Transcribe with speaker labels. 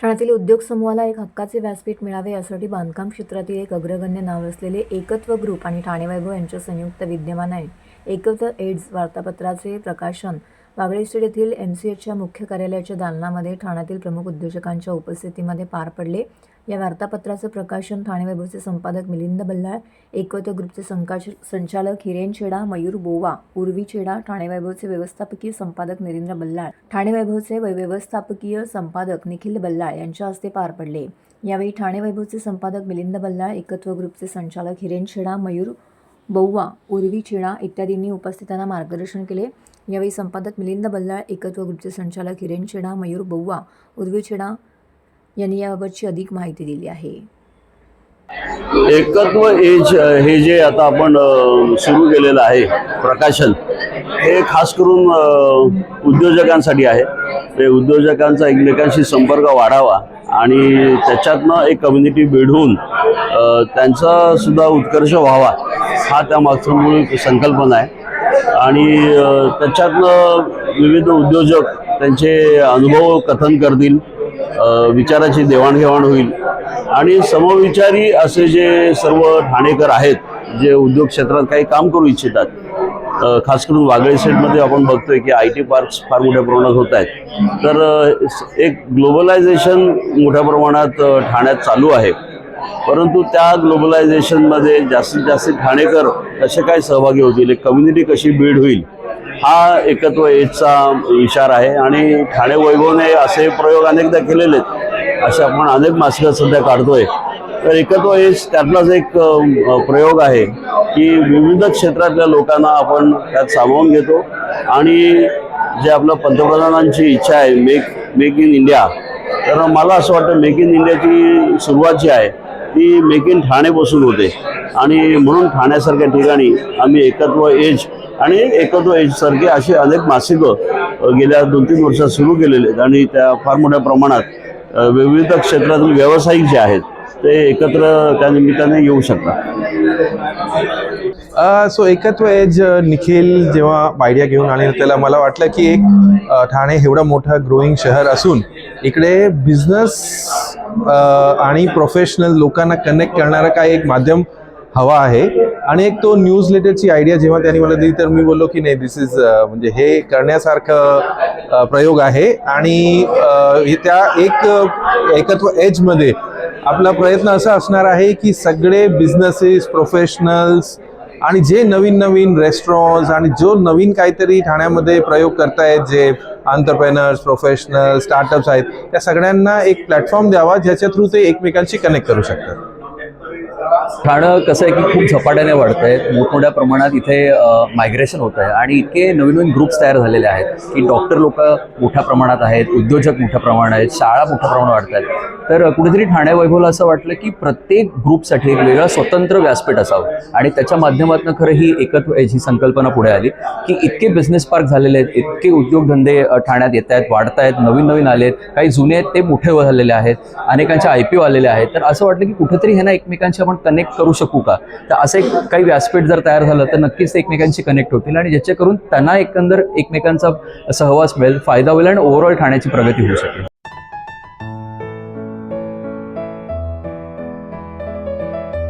Speaker 1: ठाण्यातील उद्योग समूहाला एक हक्काचे व्यासपीठ मिळावे यासाठी बांधकाम क्षेत्रातील एक अग्रगण्य नाव असलेले एकत्व ग्रुप आणि ठाणे वैभव यांच्या संयुक्त विद्यमाने एकत्र एड्स वार्तापत्राचे प्रकाशन वागळे स्टेट येथील एम सी एचच्या मुख्य कार्यालयाच्या दालनामध्ये ठाण्यातील प्रमुख उद्योजकांच्या उपस्थितीमध्ये पार पडले. या वार्तापत्राचं प्रकाशन ठाणे वैभवचे संपादक मिलिंद बल्लाळ एकत्व ग्रुपचे संकाच संचालक हिरेन छेडा मयूर बोवा उर्वी छेडा ठाणे वैभवचे व्यवस्थापकीय संपादक नरेंद्र बल्लाळ ठाणे वैभवचे व्यवस्थापकीय संपादक निखिल बल्लाळ यांच्या हस्ते पार पडले. यावेळी ठाणे वैभवचे संपादक मिलिंद बल्लाळ एकत्व ग्रुपचे संचालक हिरेन छेडा मयूर बौवा उर्वी छेडा इत्यादींनी उपस्थितांना मार्गदर्शन केले. यावेळी संपादक मिलिंद बल्लाळ एकत्व ग्रुपचे संचालक हिरेन छेडा मयूर बौवा उर्वी छेडा यांनी याबाबतची अधिक माहिती दिली आहे.
Speaker 2: एकत्व एज हे जे आता आपण सुरू केलेलं आहे प्रकाशन हे खास करून उद्योजकांसाठी आहे. ते उद्योजकांचा एकमेकांशी संपर्क वाढावा आणि त्याच्यातनं एक कम्युनिटी बिढवून त्यांचा सुद्धा उत्कर्ष व्हावा हा त्यामागचं मूळ संकल्पना आहे. आणि अ, त्याच्यातनं विविध उद्योजक त्यांचे अनुभव कथन करतील विचाराची देवाणघेवाण होईल. आणि समविचारी असे जे सर्व ठाणेकर आहेत जे उद्योग क्षेत्रात काही काम करू इच्छितात खास करून वागळे सेटमध्ये आपण बघतोय की आय टी पार्क्स फार मोठ्या प्रमाणात होत आहेत. तर एक ग्लोबलायझेशन मोठ्या प्रमाणात ठाण्यात चालू आहे. परंतु त्या ग्लोबलायझेशनमध्ये जास्तीत जास्त ठाणेकर कसे काय सहभागी होतील एक कम्युनिटी कशी बीड होईल हा एकत्व एजचा विचार आहे. आणि ठाणे वैभवने असे प्रयोग अनेकदा केलेले आहेत असे आपण अनेक मासिकं सध्या काढतोय. तर एकत्व एज त्यातलाच एक प्रयोग आहे की विविध क्षेत्रातल्या लोकांना आपण त्यात सामावून घेतो. आणि जे आपलं पंतप्रधानांची इच्छा आहे मेक मेक इन इंडिया तर मला असं वाटतं मेक इन इंडियाची सुरुवात जी आहे ती मेक इन ठाणेपासून होते. आणि म्हणून ठाण्यासारख्या ठिकाणी आम्ही एकत्व एज आणि एकत्व एजसारखे असे अनेक मासिकं गेल्या दोन तीन वर्षात सुरू केलेले आहेत. आणि त्या फार मोठ्या प्रमाणात विविध क्षेत्रातील व्यावसायिक जे आहेत ते एकत्र त्या निमित्ताने येऊ शकतात.
Speaker 3: सो एकत्व एज निखिल जेव्हा आयडिया घेऊन आले त्याला मला वाटलं की एक ठाणे एवढं मोठं ग्रोईंग शहर असून इकडे बिझनेस आणि प्रोफेशनल लोकांना कनेक्ट करणारा काय एक माध्यम हवा आहे. आणि एक तो न्यूज लेटरची आयडिया जेव्हा त्यांनी मला दिली तर मी बोललो की नाही दिस इज म्हणजे हे करण्यासारखं प्रयोग आहे. आणि हे त्या एक एकत्व एजमध्ये आपला प्रयत्न असा असणार आहे की सगळे बिझनेसेस प्रोफेशनल्स आणि जे नवीन नवीन रेस्टॉरंट्स आणि जो नवीन काहीतरी ठाण्यामध्ये प्रयोग करतायत जे आंतरप्रेनर्स प्रोफेशनल स्टार्टअप्स आहेत त्या सगळ्यांना एक प्लॅटफॉर्म द्यावा ज्याच्या थ्रू ते एकमेकांशी कनेक्ट करू शकतात.
Speaker 4: ठाणं कसं आहे की खूप झपाट्याने वाढत आहे मोठमोठ्या प्रमाणात इथे मायग्रेशन होत आहे आणि इतके नवीन नवीन ग्रुप्स तयार झालेले आहेत की डॉक्टर लोक मोठ्या प्रमाणात आहेत उद्योजक मोठ्या प्रमाणात आहेत शाळा मोठ्या प्रमाणात वाढत आहेत. तर कुठेतरी ठाणे वैभवला असं वाटलं की प्रत्येक ग्रुपसाठी एक वेगळं स्वतंत्र व्यासपीठ असावं. आणि त्याच्या माध्यमातून खरं ही एकत्व ही संकल्पना पुढे आली की इतके बिझनेस पार्क झालेले आहेत इतके उद्योगधंदे ठाण्यात येत आहेत वाढत आहेत नवीन नवीन आले आहेत काही जुने आहेत ते मोठे झालेले आहेत अनेकांचे आय पी ओ आलेले आहेत. तर असं वाटलं की कुठेतरी ह्यांना एकमेकांशी आपण कनेक्ट करू शकू का? तर असं एक काही व्यासपीठ जर तयार झालं तर नक्कीच ते एकमेकांशी कनेक्ट होतील आणि ज्याच्याकरून त्यांना एकंदर एकमेकांचा सहवास मिळेल फायदा होईल आणि ओव्हरऑल ठाण्याची प्रगती होऊ शकेल.